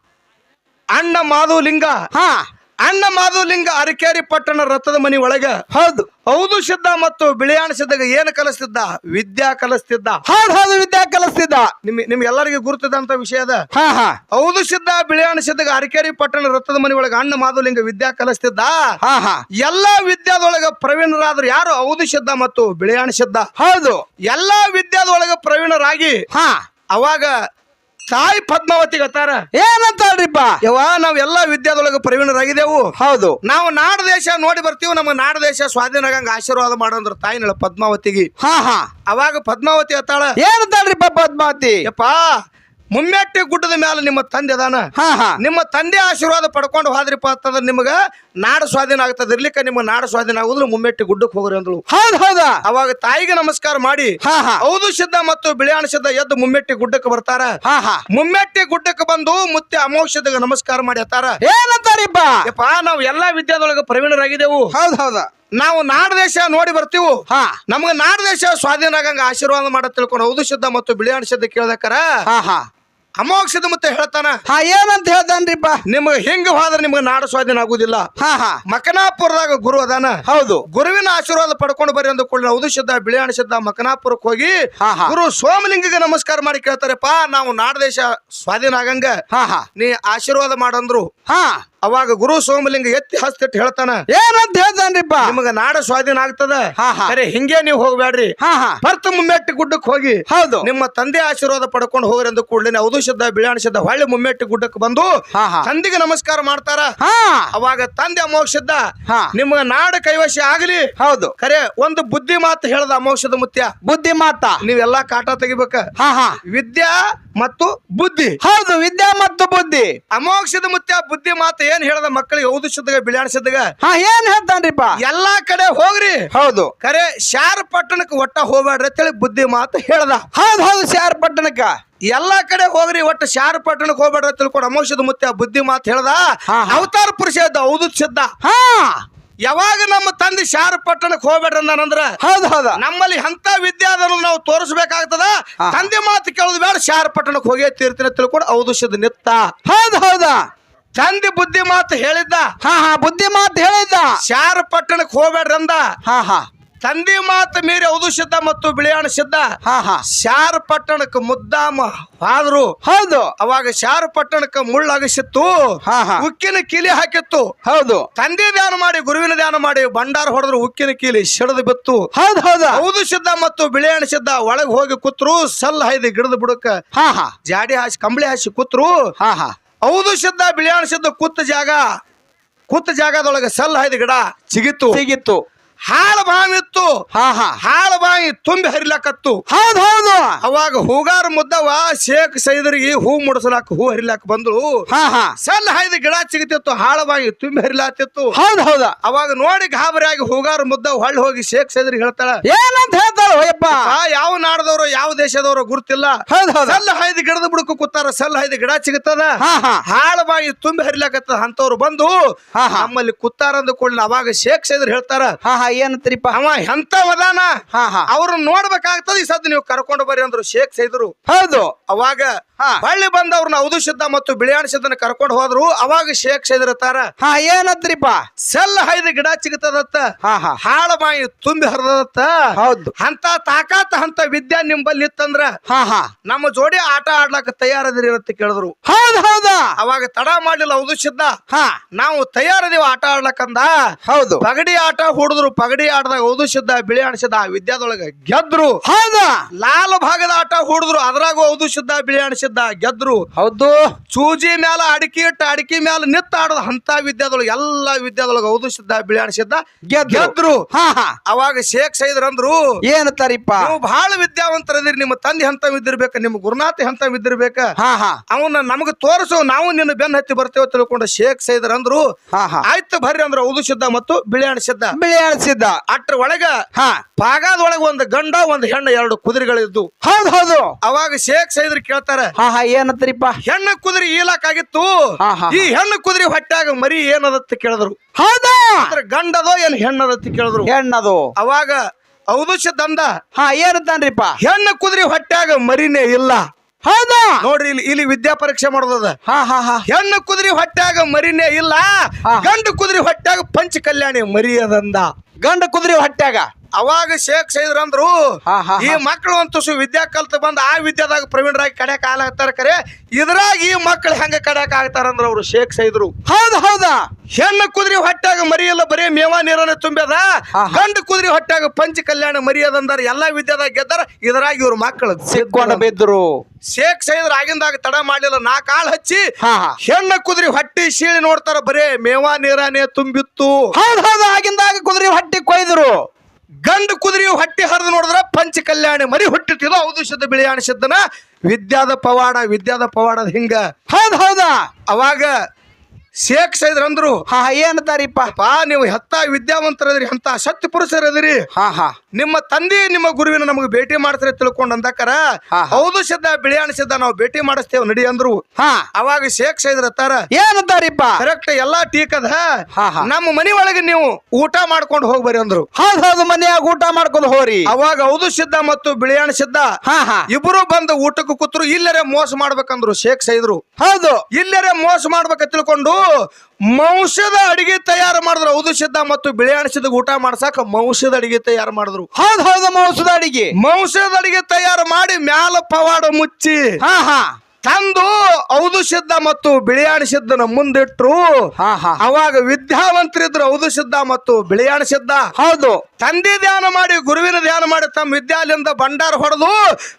ಅಣ್ಣ ಮಾಧುಲಿಂಗ ಹಾ. ಅಣ್ಣ ಮಾಧುಲಿಂಗ ಅರಕೇರಿ ಪಟ್ಟಣ ರಥದ ಮನಿ ಒಳಗ. ಹೌದು. ಹೌದು ಸಿದ್ಧ ಮತ್ತು ಬಿಳಿಯಾಣ ಸಿದ್ಧಗ ಏನು ಕಲಿಸ್ತಿದ್ದ? ವಿದ್ಯಾ ಕಲಿಸ್ತಿದ್ದ. ಹೌದು ಹೌದು ವಿದ್ಯಾ ಕಲಿಸ್ತಿದ್ದ. ನಿಮ್ ನಿಮ್ಗೆಲ್ಲರಿಗೂ ಗುರುತಿದಂತ ವಿಷಯ ಅದ. ಹಾ ಹಾ. ಹೌದು ಸಿದ್ಧ ಬಿಳಿಯಾಣ ಸಿದ್ಧಗ ಅರಕೇರಿ ಪಟ್ಟಣ ರಥದ ಮನಿ ಒಳಗ ಅಣ್ಣ ಮಾಧುಲಿಂಗ ವಿದ್ಯಾ ಕಲಿಸ್ತಿದ್ದ. ಹಾ ಹಾ. ಎಲ್ಲಾ ವಿದ್ಯಾದೊಳಗ ಪ್ರವೀಣರಾದ್ರು ಯಾರು? ಹೌದು ಸಿದ್ಧ ಮತ್ತು ಬಿಳಿಯಾಣ ಸಿದ್ಧ. ಹೌದು. ಎಲ್ಲಾ ವಿದ್ಯಾದೊಳಗ ಪ್ರವೀಣರಾಗಿ ಹಾ. ಅವಾಗ ತಾಯಿ ಪದ್ಮಾವತಿ ಗತ್ತಾರ? ಏನಂತಾಳ್ರಿಪ್ಪ? ಯವ್ವ ನಾವ್ ಎಲ್ಲಾ ವಿದ್ಯಾದೊಳಗ ಪ್ರವೀಣರಾಗಿದೆವು ಹೌದು. ನಾವು ನಾಡ ದೇಶ ನೋಡಿ ಬರ್ತೀವಿ ನಮ್ಮ ನಾಡ ದೇಶ ಸ್ವಾಧೀನ ಆಗಂಗ ಆಶೀರ್ವಾದ ಮಾಡಂದ್ರ ತಾಯಿ ಪದ್ಮಾವತಿಗೆ. ಹಾ ಹಾ. ಅವಾಗ ಪದ್ಮಾವತಿ ಅತ್ತಾಳ? ಏನಂತಾಳ್ರಿಪ್ಪ ಪದ್ಮಾವತಿ? ಯಪ್ಪ ಮುಮ್ಮೆಟ್ಟಿ ಗುಡ್ಡದ ಮ್ಯಾಲ ನಿಮ್ಮ ತಂದೆ ಅದಾನ? ಹಾ ಹಾ. ನಿಮ್ಮ ತಂದೆ ಆಶೀರ್ವಾದ ಪಡ್ಕೊಂಡು ಹೋದ್ರಿಪ್ಪ ಅಂತಂದ್ರ ನಿಮಗ ನಾಡ ಸ್ವಾಧೀನ ಆಗ್ತದ. ಇರ್ಲಿಕ್ಕೆ ನಿಮ್ಮ ನಾಡ ಸ್ವಾಧೀನ ಆಗುದ್ರೆ ಮುಮ್ಮೆಟ್ಟಿ ಗುಡ್ಡಕ್ಕೆ ಹೋಗ್ರಿ ಅಂದಳು. ಹೌದು ಹೌದಾ? ಅವಾಗ ತಾಯಿಗೆ ನಮಸ್ಕಾರ ಮಾಡಿ ಹಾ ಹಾ. ಹೌದು ಸಿದ್ಧ ಮತ್ತು ಬಿಳಿಯಾಣ ಸಿದ್ಧ ಎದ್ದು ಮುಮ್ಮೆಟ್ಟಿ ಗುಡ್ಡಕ್ಕೆ ಬರ್ತಾರ. ಹಾ ಹಾ. ಮುಮ್ಮೆಟ್ಟಿ ಗುಡ್ಡಕ್ಕೆ ಬಂದು ಮುತ್ತೆ ಅಮೋಕ್ಷದಾಗ ನಮಸ್ಕಾರ ಮಾಡಿ ಅತ್ತಾರ ಏನಂತಾರಿಪ್ಪ? ಯಪ್ಪ ನಾವು ಎಲ್ಲಾ ವಿದ್ಯಾದೊಳಗ ಪ್ರವೀಣರಾಗಿದ್ದೆವು. ಹೌದ್ ಹೌದಾ? ನಾವು ನಾಡ ದೇಶ ನೋಡಿ ಬರ್ತೀವು. ಹಾ. ನಮ್ಗೆ ನಾಡ ದೇಶ ಸ್ವಾಧೀನ ಆಗಂಗ ಆಶೀರ್ವಾದ ಮಾಡ ತಿಳ್ಕೊಂಡು ಹೌದು ಸಿದ್ಧ ಮತ್ತು ಬಿಳಿಯಾಣ ಸಿದ್ಧ ಕೇಳ್ದಕ್ಕಾರ. ಹಾ ಹಾ. ಅಮೋಕ್ಷದ ಮತ್ತೆ ಹೇಳ್ತಾನ ಹಾ ಏನಂತ ಹೇಳ್ತಾನ್ರಿಪ್ಪ ನಿಮ್ಗೆ ಹಿಂಗ ಹೋದ್ರೆ ನಿಮ್ಗೆ ನಾಡ ಸ್ವಾಧೀನ ಆಗುದಿಲ್ಲ. ಹಾ ಹಾ. ಮಕನಾಪುರದಾಗ ಗುರು ಅದಾನ. ಹೌದು. ಗುರುವಿನ ಆಶೀರ್ವಾದ ಪಡ್ಕೊಂಡು ಬರ್ರಿ ಅಂದ ಕೂಡಲೇ ಉದು ಶುದ್ಧ ಬಿಳಿಯಾಣ ಶುದ್ಧ ಮಕನಾಪುರಕ್ಕೆ ಹೋಗಿ ಹಾ, ಹಾ. ಗುರು ಸೋಮಲಿಂಗಿಗೆ ನಮಸ್ಕಾರ ಮಾಡಿ ಕೇಳ್ತಾರಪ್ಪ ನಾವು ನಾಡ ದೇಶ ಸ್ವಾಧೀನ ಆಗಂಗ. ಹಾ ಹಾ. ನೀ ಆಶೀರ್ವಾದ ಮಾಡಂದ್ರು. ಹಾ. ಅವಾಗ ಗುರು ಸೋಮಲಿಂಗ ಎತ್ತಿ ಹಸ್ತಿಟ್ಟು ಹೇಳ್ತಾನ ಏನಂತ ಹೇಳ್ತಾನ್ರಿಪ್ಪ? ನಿಮಗ ನಾಡ ಸ್ವಾಧೀನ ಆಗ್ತದ? ಹಾ, ಹಾ. ಅರೆ ಹಿಂಗೆ ನೀವು ಹೋಗ್ಬೇಡ್ರಿ ಹಾ ಹಾ. ಭರ್ತ ಮುಮ್ಮೆಟ್ಟಿ ಗುಡ್ಡಕ್ಕೆ ಹೋಗಿ ಹೌದು. ನಿಮ್ಮ ತಂದೆ ಆಶೀರ್ವಾದ ಪಡ್ಕೊಂಡು ಹೋಗ್ರಿ ಅಂದ ಕೂಡಲೇ ಅವಧು ಶುದ್ಧ ಬಿಳಿಯಾಣ ಶುದ್ಧ ಹೊಳ್ಳಿ ಮುಮ್ಮೆಟ್ಟಿ ಗುಡ್ಡಕ್ಕೆ ಬಂದು ಹಾ, ಹಾ. ತಂದೆಗೆ ನಮಸ್ಕಾರ ಮಾಡ್ತಾರ. ಹಾ. ಅವಾಗ ತಂದೆ ಅಮೋಕ್ಷದ ಹಾ. ನಿಮ್ಗ ನಾಡ ಕೈವಶ ಆಗಲಿ. ಹೌದು. ಖರೆ ಒಂದು ಬುದ್ಧಿ ಮಾತು ಹೇಳ್ದ ಅಮೋಕ್ಷದ ಮುತ್ಯ. ಬುದ್ಧಿ ಮಾತ? ನೀವೆಲ್ಲಾ ಕಾಟ ತೆಗಿಬೇಕ. ಹಾ ಹಾ. ವಿದ್ಯಾ ಮತ್ತು ಬುದ್ಧಿ. ಹೌದು ವಿದ್ಯಾ ಮತ್ತು ಬುದ್ಧಿ. ಅಮೋಕ್ಷದ ಮುತ್ಯ ಬುದ್ಧಿ ಮಾತು ಏನ್ ಹೇಳದ ಮಕ್ಕಳಿಗೆ? ಹೌದು ಶುದ್ಧಗ ಬಿಳಿಯಾಣ ಶುದ್ಧಗ ಹಾ ಏನ್ ಹೇಳ್ತಾನ್ರಿಪ್ಪ? ಎಲ್ಲಾ ಕಡೆ ಹೋಗ್ರಿ. ಹೌದು. ಕರೆ ಶಾರ್ ಪಟ್ಟಣಕ್ಕೆ ಒಟ್ಟ ಹೋಗ್ಬೇಡ್ರಿ ಅಂತೇಳಿ ಬುದ್ಧಿ ಮಾತು ಹೇಳ್ದ. ಹೌದು ಹೌದು ಶಾರ್ ಪಟ್ಟಣಕ್ಕ. ಎಲ್ಲಾ ಕಡೆ ಹೋಗ್ರಿ ಒಟ್ಟು ಶಾರ್ ಪಟ್ಟಣಕ್ಕೆ ಹೋಗ್ಬೇಡ್ರಿ ತಿಳ್ಕೊಂಡು ಅಮೋಕ್ಷದ ಮುತ್ಯ ಬುದ್ಧಿ ಮಾತು ಹೇಳ್ದ. ಅವತಾರ ಪುರುಷ ಇದ್ದ ಹೌದು ಸಿದ್ಧ ಹಾ. ಯಾವಾಗ ನಮ್ಮ ತಂದೆ ಶಾರ ಪಟ್ಟಣಕ್ಕೆ ಹೋಗ್ಬೇಡ್ರಿ ನಾನಂದ್ರ ಹೌದು ಹೌದ. ನಮ್ಮಲ್ಲಿ ಅಂತ ವಿದ್ಯಾಧನ ನಾವು ತೋರಿಸ್ಬೇಕಾಗ್ತದ. ತಂದೆ ಮಾತು ಕೇಳೋದು ಬೇಡ ಶಾರ ಪಟ್ಟಣಕ್ಕೆ ಹೋಗೇ ತೀರ್ತೀನಿ ತಿಳ್ಕೊಂಡು ಔದುಷ್ಯದ ನಿತ್ತ. ಹೌದು ಹೌದಾ. ತಂದೆ ಬುದ್ಧಿ ಮಾತು ಹೇಳಿದ್ದ? ಹಾ ಹಾ ಬುದ್ಧಿ ಮಾತು ಹೇಳಿದ್ದ. ಶಾರ ಪಟ್ಟಣಕ್ಕೆ ಹೋಗ್ಬೇಡ್ರಿ ಅಂದ. ಹಾ ಹಾ. ತಂದೆ ಮಾತು ಮೀರಿ ಔದು ಸಿದ್ಧ ಮತ್ತು ಬಿಳಿಯಾಣ ಸಿದ್ಧ. ಹಾ ಹಾ. ಶಾರ ಪಟ್ಟಣಕ್ಕೆ ಮುದ್ದಾಮ ಆದ್ರು. ಹೌದು. ಅವಾಗ ಶಾರ ಪಟ್ಟಣಕ್ಕೆ ಮುಳ್ಳಾಗಿಸಿತ್ತು ಹಾ, ಹಾ. ಉಕ್ಕಿನ ಕೀಲಿ ಹಾಕಿತ್ತು. ಹೌದು. ತಂದೆ ಧ್ಯಾನ ಮಾಡಿ ಗುರುವಿನ ಧ್ಯಾನ ಮಾಡಿ ಭಂಡಾರ ಹೊಡೆದ್ರು ಉಕ್ಕಿನ ಕೀಲಿ ಸಿಡದು ಬಿತ್ತು. ಹೌದು ಹೌದು. ಹೌದು ಸಿದ್ಧ ಮತ್ತು ಬಿಳಿಯಾಣ ಸಿದ್ಧ ಒಳಗೆ ಹೋಗಿ ಕೂತ್ರು ಸಲ್ ಹೈದು ಗಿಡದ ಬುಡಕ ಹಾ ಹಾ. ಜಾಡಿ ಹಾಸಿ ಕಂಬಳಿ ಹಾಸಿ ಕೂತ್ರು. ಹಾ ಹಾ. ಹೌದು ಸಿದ್ಧ ಬಿಳಿಯಾಣ ಸಿದ್ಧ ಕೂತ ಜಾಗ. ಕೂತ ಜಾಗದೊಳಗೆ ಸಲ್ ಹೈದು ಗಿಡ ಸಿಗಿತ್ತು. ಸಿಗಿತ್ತು. ಹಾಳ ಬಾವಿತ್ತು ಹಾ ಹಾ. ಹಾಳ ಬಾವಿ ತುಂಬಿ ಹರಿಲಾಕತ್ತು. ಹೌದು ಹೌದು. ಅವಾಗ ಹೂಗಾರ ಮುದ್ದವ ಶೇಖ್ ಸೈದರಿಗೆ ಹೂ ಮುಡಿಸಲಾಕ ಹೂ ಹರಿಲಾಕ ಬಂದ್ರು ಹಾ ಹಾ. ಸಲ್ ಹೈದು ಗಿಡ ಸಿಗತಿತ್ತು ಹಾಳ ಬಾವಿ ತುಂಬಿ ಹರಿಲಾತಿತ್ತು. ಹೌದ್ ಹೌದ. ಅವಾಗ ನೋಡಿ ಗಾಬರಿಯಾಗಿ ಹೂಗಾರ ಮುದ್ದ ಹೊಳ್ಳಿ ಹೋಗಿ ಶೇಖ್ ಸೈದರಿಗೆ ಹೇಳ್ತಾಳ ಏನಂತ ಹೇಳ್ತಾರ ಹೋಯಪ್ಪ ಆ ಯಾವ ನಾಡದವರು ಯಾವ ದೇಶದವರು ಗುರ್ತಿಲ್ಲ. ಹೌದು ಹೌದು. ಸಲ್ ಹಾಯ್ದ ಗಿಡದ ಬುಡಕು ಕೂತಾರ ಸಲ್ ಹೈದ ಗಿಡ ಸಿಗುತ್ತದ ಹಾ ಹಾ. ಹಾಳ ಬಾಯಿ ತುಂಬಿ ಹರಿಲಾಕತ್ತದ ಅಂತವ್ರು ಬಂದು ಹಾ, ಹಾ. ನಮ್ಮಲ್ಲಿ ಕೂತಾರ ಅಂದ ಕೂಡಲೇ ಅವಾಗ ಶೇಖ್ ಸೈದರ್ ಹೇಳ್ತಾರ ಹಾ ಹಾ. ಏನಂತ್ರಿಪ್ಪ? ಅವ ಎಂತ ವದಾನ ಹಾ ಹಾ. ಅವ್ರನ್ನ ನೋಡ್ಬೇಕಾಗ್ತದ ಈ ಸದ್ ನೀವು ಕರ್ಕೊಂಡು ಬರ್ರಿ ಅಂದ್ರು ಶೇಖ್ ಸೈದ್ರು. ಹೌದು. ಅವಾಗ ಹಾ. ಹಳ್ಳಿ ಬಂದವ್ರನ್ನ ಔದು ಶುದ್ಧ ಮತ್ತು ಬಿಳಿಯಾಣ ಸಿದ್ಧನ ಕರ್ಕೊಂಡು ಹೋದ್ರು. ಅವಾಗ ಶೇಖ್ ಸೈದಿರ್ತಾರ ಹಾ ಏನಂತ್ರಿಪ್ಪ? ಸೆಲ್ ಹೈದ ಗಿಡ ಸಿಗತದತ್ತ ಹಾ ಹಾ. ಹಾಳ ಬಾಯಿ ತುಂಬಿ ಹರಿದತ್ತ ಹೌದು. ಅಂತ ತಾಕಾತ ಅಂತ ವಿದ್ಯಾ ನಿಂಬಲ್ಲಿ ಇತ್ತಂದ್ರ ಹಾ ಹಾ. ನಮ್ಮ ಜೋಡಿ ಆಟ ಆಡ್ಲಕ್ಕ ತಯಾರದಿರಿ ಅಂತ ಕೇಳಿದ್ರು. ಹೌದು ಹೌದಾ. ಅವಾಗ ತಡ ಮಾಡ್ಲಿಲ್ಲ ಸಿದ್ಧ ಹಾ. ನಾವು ತಯಾರದೀವ ಆಟ ಆಡ್ಲಕ್ಕಂದ. ಹೌದು. ಪಗಡಿ ಆಟ ಹುಡಿದ್ರು ಪಗಡಿ ಆಟದಾಗ ಔದು ಸಿದ್ಧ ಬಿಳಿ ಅಣಸಿದ್ದ ವಿದ್ಯಾದೊಳಗ ಗೆದ್ರು. ಹೌದಾ? ಲಾಲ್ ಭಾಗದ ಆಟ ಹೂಡಿದ್ರು ಅದ್ರಾಗ ಔದು ಸಿದ್ಧ ಬಿಳಿ ಅಣಸಿದ್ದ ಗೆದ್ರು. ಹೌದು. ಚೂಜಿ ಮ್ಯಾಲ ಅಡಿಕೆ ಇಟ್ಟ ಅಡಿಕೆ ಮ್ಯಾಲ ನಿತ್ತ ಆಡೋದು ಅಂತ ವಿದ್ಯಾದೊಳಗ ಎಲ್ಲಾ ವಿದ್ಯಾದೊಳಗ ಔದು ಸಿದ್ಧ ಬಿಳಿ ಅಣಸಿದ್ದ ಗೆದ್ರು. ಗೆದ್ರು. ಹಾ ಹಾ. ಅವಾಗ ಶೇಖ್ ಸೈದ್ರ ಅಂದ್ರು ಏನಂತಾರಿಪ್ಪ ನೀವು ಬಹಳ ವಿದ್ಯಾವಂತರದಿರಿ ನಿಮ್ಮ ತಂದೆ ಹಂತ ಇದ್ದಿರ್ಬೇಕ ನಿಮ್ಮ ಗುರುನಾಥ ಹಂತ ಇದ್ದಿರ್ಬೇಕ. ಹಾ ಹಾ. ಅವನ್ನ ನಮಗ ತೋರಿಸು ನಾವು ನಿನ್ನ ಬೆನ್ನ ಹತ್ತಿ ಬರ್ತೇವೆ ತಿಳ್ಕೊಂಡ ಶೇಖ್ ಸೈದ್ರ ಅಂದ್ರು ಹಾ ಹಾ. ಆಯ್ತು ಬರ್ರಿ ಅಂದ್ರ ಔದು ಸಿದ್ಧ ಮತ್ತು ಬಿಳಿ ಅಣಸಿದ್ದ ಬಿಳಿ ಅಳಿಸಿದ್ದ ಅಟ್ರ ಒಳಗ ಹಾ. ಪಾಗಾದೊಳಗ ಒಂದು ಗಂಡ ಒಂದು ಹೆಣ್ಣು ಎರಡು ಕುದುರೆಗಳಿದ್ದು. ಹೌದು ಹೌದು. ಅವಾಗ ಶೇಖ್ ಸೈದ್ರ ಕೇಳ್ತಾರ ಹಾ ಹಾ ಏನತ್ರಿಪ್ಪ? ಹೆಣ್ಣು ಕುದುರೆ ಹಾ, ಹಾ, ಈ ಹೆಣ್ಣು ಕುದುರೆ ಹೊಟ್ಯಾಗ ಮರಿ ಏನದತ್ತ ಕೇಳಿದ್ರು. ಹೌದಾ? ಅದ್ರ ಗಂಡದೋ ಏನ್ ಹೆಣ್ಣದತ್ತ ಕೇಳಿದ್ರು. ಹೆಣ್ಣದು. ಅವಾಗ ಔದುಷ್ಯ ದಂದ ಹಾ ಏನಂತಾನ್ರಿಪ್ಪ? ಹೆಣ್ಣು ಕುದುರೆ ಹೊಟ್ಯಾಗ ಮರಿನೇ ಇಲ್ಲ. ಹೌದಾ? ನೋಡ್ರಿ ಇಲ್ಲಿ ಇಲ್ಲಿ ವಿದ್ಯಾ ಪರೀಕ್ಷೆ ಮಾಡೋದದ. ಹಾ ಹಾ ಹಾ. ಹೆಣ್ಣು ಕುದುರೆ ಹೊಟ್ಯಾಗ ಮರಿನೇ ಇಲ್ಲ. ಗಂಡು ಕುದುರೆ ಹೊಟ್ಯಾಗ ಪಂಚ ಕಲ್ಯಾಣಿ ಮರಿ ಅದಂದ ಗಂಡ ಕುದುರೆ ಹೊಟ್ಯಾಗ? ಅವಾಗ ಶೇಖ್ ಸೈದ್ರ ಅಂದ್ರು ಈ. ಮಕ್ಕಳು ಅಂತೂ ಸು ವಿದ್ಯಾ ಕಲ್ತು ಬಂದು ಆ ವಿದ್ಯಾದಾಗ ಪ್ರವೀಣರಾಗಿ ಕಡ್ಯಾಕ ಆಗ್ತಾರ ಕರೆ. ಇದ್ರಾಗ ಈ ಮಕ್ಕಳು ಹೆಂಗ ಕಡ್ಯಾಕ ಆಗ್ತಾರಂದ್ರ ಅವ್ರು ಶೇಖ್ ಸೈದ್ರು. ಹೌದು ಹೌದಾ. ಹೆಣ್ಣು ಕುದುರೆ ಹೊಟ್ಟಾಗ ಮರಿಯಲ್ಲ ಬರೀ ಮೇವ ನೀರನ್ನ ತುಂಬ್ಯದ? ಗಂಡ ಕುದುರೆ ಹೊಟ್ಟಾಗ ಪಂಚ ಕಲ್ಯಾಣ ಮರಿಯದಂದಾರ ಎಲ್ಲಾ ವಿದ್ಯಾದಾಗ ಗೆದ್ದಾರ ಇದ್ರಾಗ ಇವ್ರ ಮಕ್ಕಳು ಸಿಕ್ಕೊಂಡು ಬಿದ್ದರು ಶೇಖ್ ಸೈದ್ರ ಆಗಿಂದಾಗ ತಡ ಮಾಡಲಿಲ್ಲ ನಾ ಕಾಳು ಹಚ್ಚಿ ಹೆಣ್ಣು ಕುದುರೆ ಹೊಟ್ಟಿ ಶೀಳಿ ನೋಡ್ತಾರ ಬರೇ ಮೇವಾ ನೀರನೇ ತುಂಬಿತ್ತು. ಹೌದು ಹೌದ. ಆಗಿಂದಾಗ ಕುದುರೆ ಹೊಟ್ಟಿ ಕೊಯ್ದ್ರು. ಗಂಡು ಕುದುರೆಯು ಹಟ್ಟಿ ಹರಿದು ನೋಡಿದ್ರ ಪಂಚ ಕಲ್ಯಾಣ ಮರಿ ಹುಟ್ಟಿಟ್ಟಿದ ಔದುಷದ ಬಿಳಿ ಅಣಿಸಿದ್ದನ ವಿದ್ಯಾದ ಪವಾಡ ವಿದ್ಯಾದ ಪವಾಡದ ಹಿಂಗ. ಹೌದು ಹೌದಾ. ಅವಾಗ ಶೇಖ್ ಸೈದ್ರ ಅಂದ್ರು ಹಾ ಏನಂತಾರಿಪ್ಪ? ಪಾ ನೀವು ಹೆತ್ತ ವಿದ್ಯಾವಂತರದ್ರಿ ಅಂತ ಸತ್ಯ ಪುರುಷರದ್ರಿ ಹಾ ಹಾ. ನಿಮ್ಮ ತಂದೆ ನಿಮ್ಮ ಗುರುವಿನ ನಮಗೆ ಭೇಟಿ ಮಾಡ್ತಾರೆ ತಿಳ್ಕೊಂಡ್ ಹಾ, ಹಾ. ಹೌದು ಸಿದ್ಧ ಬಿಳಿಯಾಣ ಸಿದ್ಧ ನಾವು ಭೇಟಿ ಮಾಡಿಸ್ತೇವ್ ನಡಿ ಅಂದ್ರು. ಹಾ. ಅವಾಗ ಶೇಖ್ ಸೈದ್ರ ಅತ್ತಾರ ಏನಂತಾರಿಪ್ಪ? ಕರೆಕ್ಟ್ ಎಲ್ಲಾ ಟೀಕ್ ಅದ ಹಾ, ಹಾ. ನಮ್ಮ ಮನಿ ಒಳಗೆ ನೀವು ಊಟ ಮಾಡ್ಕೊಂಡು ಹೋಗ್ಬರಿ ಅಂದ್ರು. ಹೌದ್ ಹೌದು ಮನ್ಯಾಗ ಊಟ ಮಾಡ್ಕೊಂಡು ಹೋರಿ. ಅವಾಗ ಹೌದು ಸಿದ್ದ ಮತ್ತು ಬಿಳಿಯಾಣ ಸಿದ್ದ ಹಾ ಹಾ. ಇಬ್ರು ಬಂದು ಊಟಕ್ಕೆ ಕೂತ್ರು ಇಲ್ಲರೆ ಮೋಸ ಮಾಡ್ಬೇಕಂದ್ರು ಶೇಖ್ ಸೈದ್ರು ಹೌದು. ಇಲ್ಲರೆ ಮೋಸ ಮಾಡ್ಬೇಕ ತಿಳ್ಕೊಂಡು ಮೌಷದ ಅಡಿಗೆ ತಯಾರು ಮಾಡಿದ್ರು. ಸಿದ್ಧ ಮತ್ತು ಬಿಳಿ ಸಿದ್ಧ ಊಟ ಮಾಡ್ಸಾಕ ಮಾಂಸದ ಅಡಿಗೆ ತಯಾರು ಮಾಡಿದ್ರು. ಹೌದ್ ಹೌದು ಮಾಂಸದ ಅಡಿಗೆ. ಮಂಸದ ಅಡಿಗೆ ತಯಾರು ಮಾಡಿ ಮ್ಯಾಲ ಪವಾಡ ಮುಚ್ಚಿ. ಹಾ ಹಾ. ತಂದು ಔದು ಸಿದ್ಧ ಮತ್ತು ಬಿಳಿಯಾಣ ಸಿದ್ಧನ ಮುಂದಿಟ್ರು. ಹಾ ಹಾ. ಅವಾಗ ವಿದ್ಯಾವಂತರಿದ್ರು ಔದು ಸಿದ್ಧ ಮತ್ತು ಬಿಳಿಯಾಣ ಸಿದ್ಧ ಹೌದು. ತಂದೆ ಧ್ಯಾನ ಮಾಡಿ ಗುರುವಿನ ಧ್ಯಾನ ಮಾಡಿ ತಮ್ಮ ವಿದ್ಯಾಲಯದಿಂದ ಭಂಡಾರ ಹೊಡೆದು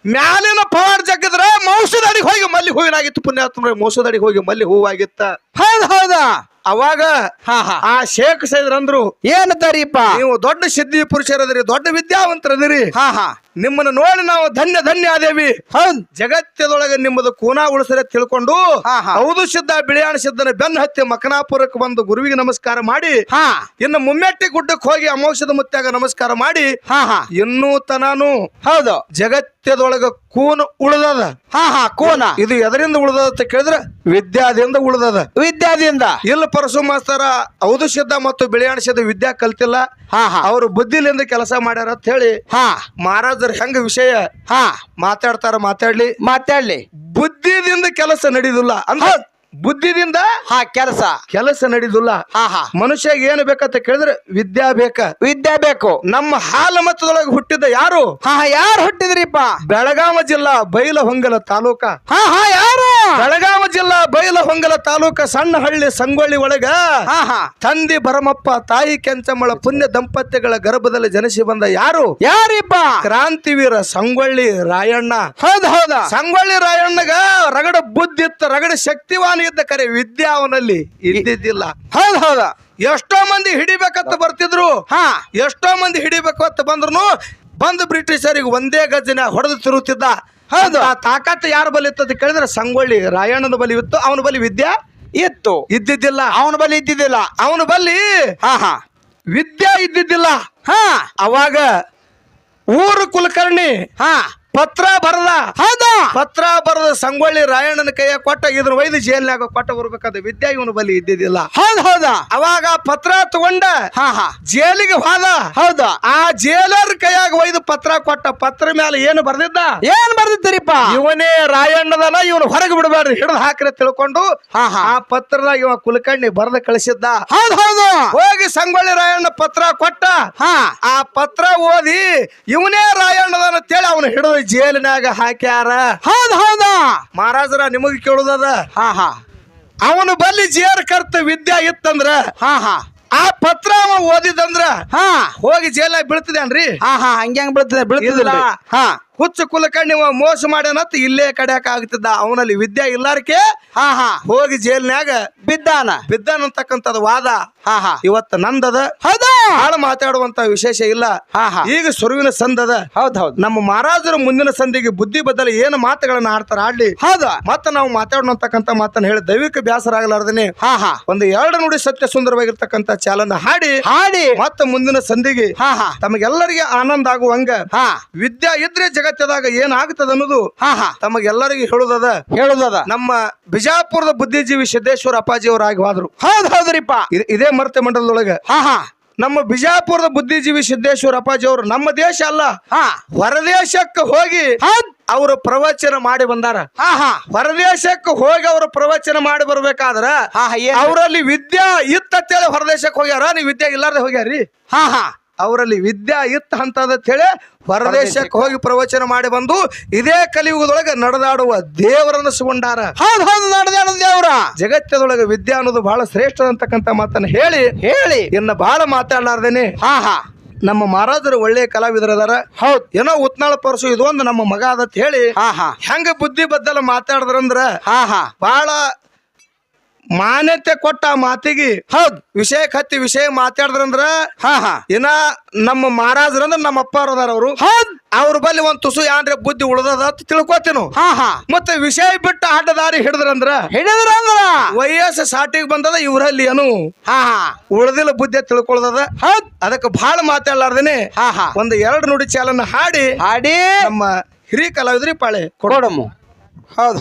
ಮ್ಯಾಲಿನ ಪವಾಡ ಜಗ್ಗಿದ್ರೆ ಮೌಸದಡಿಗೆ ಹೋಗಿ ಮಲ್ಲಿ ಹೂವಿನಾಗಿತ್ತು ಪುಣ್ಯಾತ್ಮ ಮೌಸದಡಿಗೆ ಹೋಗಿ ಮಲ್ಲಿ ಹೂವಾಗಿತ್ತ ಹೌದು ಹೌದಾ. ಅವಾಗ ಹಾ ಹಾ. ಆ ಶೇಖ್ ಸೈದ್ರಂದ್ರು ತರೀಪ? ನೀವು ದೊಡ್ಡ ಸಿದ್ಧಿ ಪುರುಷರದಿರಿ ದೊಡ್ಡ ವಿದ್ಯಾವಂತರದಿರಿ. ಹಾ ಹಾ. ನಿಮ್ಮನ್ನ ನೋಡಿ ನಾವು ಧನ್ಯ ಧನ್ಯ ಆದೇವಿ. ಜಗತ್ತದೊಳಗೆ ನಿಮ್ಮದು ಕೂನ ಉಳಿಸರೆ ತಿಳ್ಕೊಂಡು ಹಾ, ಹಾ. ಹೌದು ಸಿದ್ಧ ಬಿಳಿಯಾಣ ಸಿದ್ಧನ ಬೆನ್ನ ಹತ್ತಿ ಮಕನಾಪುರಕ್ಕೆ ಬಂದು ಗುರುವಿಗೆ ನಮಸ್ಕಾರ ಮಾಡಿ ಹಾ. ಇನ್ನು ಮುಮ್ಮೆಟ್ಟಿ ಗುಡ್ಡಕ್ಕೆ ಹೋಗಿ ಅಮೋಕ್ಷದ ಮುತ್ಯಾಗ ನಮಸ್ಕಾರ ಮಾಡಿ ಹಾ ಹಾ. ಇನ್ನೂ ತನಾನು ಹೌದು. ಜಗತ್ತದೊಳಗ ಕೂನ್ ಉಳ್ದದ? ಹಾ ಹಾ ಕೋನ. ಇದು ಎದರಿಂದ ಉಳ್ದದ ಅಂತ ಕೇಳಿದ್ರೆ ವಿದ್ಯಾದಿಂದ ಉಳ್ದದ. ವಿದ್ಯಾದಿಂದ. ಇಲ್ಲ ಪರಶು ಮಾಸ್ತರ ಹೌದು ಸಿದ್ಧ ಮತ್ತು ಬಿಳಿಯಾಣ ಸಿದ್ಧ ವಿದ್ಯಾ ಕಲ್ತಿಲ್ಲ. ಹಾ ಹಾ. ಅವರು ಬುದ್ಧಿಲಿಂದ ಕೆಲಸ ಮಾಡ್ಯಾರ ಅಂತ ಹೇಳಿ ಹಾ. ಮಹಾರಾಜರು ಹೆಂಗ ವಿಷಯ ಹಾ. ಮಾತಾಡ್ತಾರ ಮಾತಾಡ್ಲಿ. ಮಾತಾಡ್ಲಿ. ಬುದ್ಧಿದಿಂದ ಕೆಲಸ ನಡೆಯುದಿಲ್ಲ ಅಂದ್ರೆ ಬುದ್ಧಿದಿಂದ ಹಾ ಕೆಲಸ. ಕೆಲಸ ನಡೆಯುದಿಲ್ಲ ಹಾ ಹಾ. ಮನುಷ್ಯ ಏನು ಬೇಕಂತ ಕೇಳಿದ್ರೆ ವಿದ್ಯಾ ಬೇಕ. ವಿದ್ಯಾ ಬೇಕು. ನಮ್ಮ ಹಾಲ ಮತದೊಳಗೆ ಹುಟ್ಟಿದ ಯಾರು? ಹಾ ಹಾ ಯಾರು ಹುಟ್ಟಿದ್ರಿಪ್ಪ? ಬೆಳಗಾವ ಜಿಲ್ಲಾ ಬೈಲಹೊಂಗಲ ತಾಲೂಕ. ಹಾ ಹಾ ಯಾರು? ಬೆಳಗಾವ ಜಿಲ್ಲಾ ಬೈಲಹೊಂಗಲ ತಾಲೂಕ ಸಣ್ಣ ಹಳ್ಳಿ ಸಂಗೊಳ್ಳಿ ಒಳಗ ಹಾ ಹಾ. ತಂದೆ ಭರಮಪ್ಪ ತಾಯಿ ಕೆಂಚಮ್ಮಳ ಪುಣ್ಯ ದಂಪತಿಗಳ ಗರ್ಭದಲ್ಲಿ ಜನಿಸಿ ಬಂದ ಯಾರು? ಯಾರಿಪ್ಪ? ಕ್ರಾಂತಿವೀರ ಸಂಗೊಳ್ಳಿ ರಾಯಣ್ಣ. ಹೌದ್ ಹೌದ. ಸಂಗೊಳ್ಳಿ ರಾಯಣ್ಣಗ ರಗಡ ಬುದ್ಧಿ ಇತ್ತ ರಗಡ ಶಕ್ತಿವಾನ ಇದ್ದ ಕರೆ ವಿದ್ಯಾ ಅವನಲ್ಲಿ ಇದ್ದಿದ್ದಿಲ್ಲ. ಹೌದ್ ಹೌದ. ಎಷ್ಟೋ ಮಂದಿ ಹಿಡಿಬೇಕಂತ ಬರ್ತಿದ್ರು. ಹಾ. ಎಷ್ಟೋ ಮಂದಿ ಹಿಡಿಬೇಕು ಅಂತ ಬಂದ್ರು ಬಂದು ಬ್ರಿಟಿಷರಿಗೆ ಒಂದೇ ಗಜ್ಜನ ಹೊಡೆದು ತಿರುಗುತ್ತಿದ್ದ ಹೌದು. ಆ ತಾಕತ್ತು ಯಾರ ಬಲಿ ಇತ್ತು ಅಂತ ಕೇಳಿದ್ರೆ ಸಂಗೊಳ್ಳಿ ರಾಯಣ್ಣನ ಬಲಿ ಇತ್ತು ಅವನ ಬಲಿ ವಿದ್ಯಾ ಇತ್ತು. ಇದ್ದಿದ್ದಿಲ್ಲ. ಅವನ ಬಲಿ ಇದ್ದಿದ್ದಿಲ್ಲ. ಅವನ ಬಲ್ಲಿ ಹಾ ಹಾ. ವಿದ್ಯಾ ಇದ್ದಿದ್ದಿಲ್ಲ. ಹಾ. ಅವಾಗ ಊರು ಕುಲಕರ್ಣಿ ಹಾ. ಪತ್ರ ಬರದ ಹೌದಾ. ಪತ್ರ ಬರದ ಸಂಗೊಳ್ಳಿ ರಾಯಣ್ಣನ ಕೈಯ ಕೊಟ್ಟ ಇದ್ರ ಒಯ್ದು ಜೈಲ್ನಾಗ ಕೊಟ್ಟ ಬರ್ಬೇಕಾದ ವಿದ್ಯೆ ಇವನು ಬಲಿ ಇದ್ದಿದ್ದಿಲ್ಲ. ಹೌದ್ ಹೌದಾ. ಅವಾಗ ಪತ್ರ ತಗೊಂಡ ಹಾ ಹಾ. ಜೈಲಿಗೆ ಹೋದ. ಹೌದ. ಆ ಜೈಲರ್ ಕೈಯಾಗ ಒಯ್ದು ಪತ್ರ ಕೊಟ್ಟ ಪತ್ರ ಮೇಲೆ ಏನು ಬರ್ದಿದ್ದ? ಏನ್ ಬರ್ದಿದ್ದೀರಿಪ್ಪ ಇವನೇ ರಾಯಣ್ಣದನ ಇವನು ಹೊರಗೆ ಬಿಡಬೇಡ್ರಿ ಹಿಡಿದು ಹಾಕ್ರಿ ತಿಳ್ಕೊಂಡು ಹಾ ಹಾ. ಆ ಪತ್ರದಾಗ ಇವ ಕುಲಕರ್ಣಿ ಬರೆದ ಕಳಿಸಿದ್ದ. ಹೌದ್ ಹೌದು. ಹೋಗಿ ಸಂಗೊಳ್ಳಿ ರಾಯಣ್ಣ ಪತ್ರ ಕೊಟ್ಟ. ಹಾ. ಆ ಪತ್ರ ಓದಿ ಇವನೇ ರಾಯಣ್ಣದನ ಅಂತೇಳಿ ಅವನು ಹಿಡಿದು ಜೈಲಿನಾಗ ಹಾಕ್ಯಾರ. ಹೌದ್ ಹೌದ. ಮಹಾರಾಜರ ನಿಮಗ್ ಕೇಳುದದ? ಹಾ ಹಾ. ಅವನು ಬಲ್ಲಿ ಜೇರ್ ಕರ್ತ ವಿದ್ಯಾ ಇತ್ತಂದ್ರ ಹಾ ಹಾ. ಆ ಪತ್ರ ಅವ ಓದಿದಂದ್ರ ಹಾ. ಹೋಗಿ ಜೈಲಾಗ ಬೀಳ್ತಿದೇನ್ರಿ ಹಾ ಹಾ. ಹಂಗ್ಯಾಂಗ್ ಬೀಳ್ತದೆ ಬೀಳ್ತಿದಿಲ್ಲ. ಹಾ. ಹುಚ್ಚು ಅವ ಮೋಸ ಮಾಡ್ಯಾನತ್ ಇಲ್ಲೇ ಕಡ್ಯಾಕ ಆಗ್ತಿದ್ದ. ಅವನಲ್ಲಿ ವಿದ್ಯೆ ಇಲ್ಲಾರಿಕೆ ಹಾ ಹಾ. ಹೋಗಿ ಜೈಲ್ನ್ಯಾಗ ಬಿದ್ದಾನ. ಬಿದ್ದಾನಂತಕ್ಕಂಥದ್ದು ವಾದ. ಹಾ ಹಾ. ಇವತ್ತ ನಂದದ. ಹೌದಾ? ಹಾಳು ಮಾತಾಡುವಂತ ವಿಶೇಷ ಇಲ್ಲ. ಹಾ ಹಾ. ಈಗ ಸುರುವಿನ ಸಂದದ. ಹೌದ್ ಹೌದ್. ನಮ್ಮ ಮಹಾರಾಜರು ಮುಂದಿನ ಸಂದಿಗೆ ಬುದ್ಧಿ ಬದಲು ಏನು ಮಾತುಗಳನ್ನ ಆಡ್ತಾರ ಆಡ್ಲಿ. ಹೌದಾ. ಮತ್ತ ನಾವು ಮಾತಾಡುವಂತಕ್ಕಂತ ಮಾತನ್ನ ಹೇಳಿ ದೈವಿಕ ಬೇಸರ ಆಗಲಾರ್ದೇನೆ ಹಾ ಹಾ. ಒಂದು ಎರಡು ನುಡಿ ಸತ್ಯ ಸುಂದರವಾಗಿರ್ತಕ್ಕಂಥ ಚಾಲನ ಹಾಡಿ. ಹಾಡಿ. ಮತ್ತ ಮುಂದಿನ ಸಂದಿಗೆ ಹಾ ಹಾ. ತಮಗೆಲ್ಲರಿಗೆ ಆನಂದ ಆಗುವಂಗ. ಹಾ. ವಿದ್ಯಾ ಇದ್ರೆ ಜಗತ್ತದಾಗ ಏನಾಗ್ತದ ಅನ್ನೋದು ಹಾ ಹಾ. ತಮಗೆಲ್ಲರಿಗೆ ಹೇಳುದದ. ಹೇಳುದದ. ನಮ್ಮ ಬಿಜಾಪುರದ ಬುದ್ಧಿಜೀವಿ ಸಿದ್ದೇಶ್ವರ ಅಪ್ಪಾಜಿ ಅವರಾಗಿ ಹೋದ್ರು. ಹೌದ್ ಹೌದ್ರಿಪ್ಪ. ಇದ್- ಇದೇ ಮರ್ತೆ ಮಂಡಲದೊಳಗೆ. ಹಾ ಹಾ. ನಮ್ಮ ಬಿಜಾಪುರದ ಬುದ್ಧಿಜೀವಿ ಸಿದ್ದೇಶ್ವರ ಅಪ್ಪಾಜಿ ಅವರು ನಮ್ಮ ದೇಶ ಅಲ್ಲ. ಹಾ. ಹೊರದೇಶಕ್ಕೆ ಹೋಗಿ ಹೌದ್. ಅವರು ಪ್ರವಚನ ಮಾಡಿ ಬಂದಾರ. ಹಾ ಹಾ. ಹೊರದೇಶಕ್ಕೆ ಹೋಗಿ ಅವರು ಪ್ರವಚನ ಮಾಡಿ ಬರ್ಬೇಕಾದ್ರ ಹಾ ಹಾ ಏನ್? ಅವರಲ್ಲಿ ವಿದ್ಯಾ ಇತ್ತಂತೇಳಿ ಹೊರದೇಶಕ್ಕೆ ಹೋಗ್ಯಾರ. ನೀವು ವಿದ್ಯಾ ಇಲ್ಲಾರ್ದೆ ಹೋಗ್ಯಾರಿ ಹಾ ಹಾ. ಅವರಲ್ಲಿ ವಿದ್ಯಾ ಇತ್ತ ಅಂತೇಳಿ ಹೊರದೇಶಕ್ಕೆ ಹೋಗಿ ಪ್ರವಚನ ಮಾಡಿ ಬಂದು ಇದೇ ಕಲಿಯುಗದೊಳಗೆ ನಡೆದಾಡುವ ದೇವರನ್ನು ಸುಗೊಂಡಾರ. ಹೌದು ಹೌದು ದೇವರ. ಜಗತ್ತದೊಳಗೆ ವಿದ್ಯಾ ಅನ್ನೋದು ಬಹಳ ಶ್ರೇಷ್ಠ ಅಂತಕ್ಕಂಥ ಮಾತನ್ನ ಹೇಳಿ. ಹೇಳಿ. ಇನ್ನ ಬಹಳ ಮಾತಾಡಲಾರ್ದೇನೆ. ಹಾ ಹಾ. ನಮ್ಮ ಮಹಾರಾಜರು ಒಳ್ಳೆಯ ಕಲಾವಿದರದಾರ ಹೌದ್. ಏನೋ ಉತ್ನಾಳ ಪರಸು ಇದು ಒಂದು ನಮ್ಮ ಮಗ ಅದತ್ ಹೇಳಿ. ಹಾ ಹಾ. ಹೆಂಗ ಬುದ್ಧಿ ಬದ್ದಲ ಮಾತಾಡದ್ರಂದ್ರ ಹಾ ಹಾ. ಬಹಳ ಮಾನ್ಯತೆ ಕೊಟ್ಟ ಆ ಮಾತಿಗೆ ಹೌದ್. ವಿಷಯ ಕತ್ತಿ ವಿಷಯ ಮಾತಾಡಿದ್ರಂದ್ರ ಹಾ ಹಾ. ಇನ್ನ ನಮ್ಮ ಮಹಾರಾಜರಂದ್ರ ನಮ್ಮ ಅಪ್ಪ ಅದಾರ ಅವರು. ಹೌದ್. ಅವ್ರ ಬಲ್ಲಿ ಒಂದ್ ತುಸು ಯಾಂದ್ರೆ ಬುದ್ಧಿ ಉಳ್ದದ ಅಂತ ತಿಳ್ಕೊತೇನು. ಹಾ ಹಾ. ಮತ್ತೆ ವಿಷಯ ಬಿಟ್ಟು ಆಟದಾರಿ ಹಿಡಿದ್ರಂದ್ರ ಹಿಡಿದ್ರ ವಯಸ್ಸ ವಯಸ್ಸು ಸಾಟಿಗೆ ಬಂದದ ಇವರಲ್ಲಿ ಏನು ಹಾ ಹಾ. ಉಳ್ದಿಲ್ಲ ಬುದ್ಧಿ ತಿಳ್ಕೊಳ್ದದ. ಹೌದ್. ಅದಕ್ಕೆ ಬಹಳ ಮಾತಾಡ್ಲಾರ್ದೇನೆ. ಹಾ ಹಾ. ಒಂದು ಎರಡು ನುಡಿ ಚಾಲನ್ನ ಹಾಡಿ ಹಾಡಿ. ನಮ್ಮ ಹಿರಿಯ ಕಲಾವಿದ್ರಿ ಪಾಳೆ ಕೊಡೋಣ ಕೊಡಮು. ಹೌದು.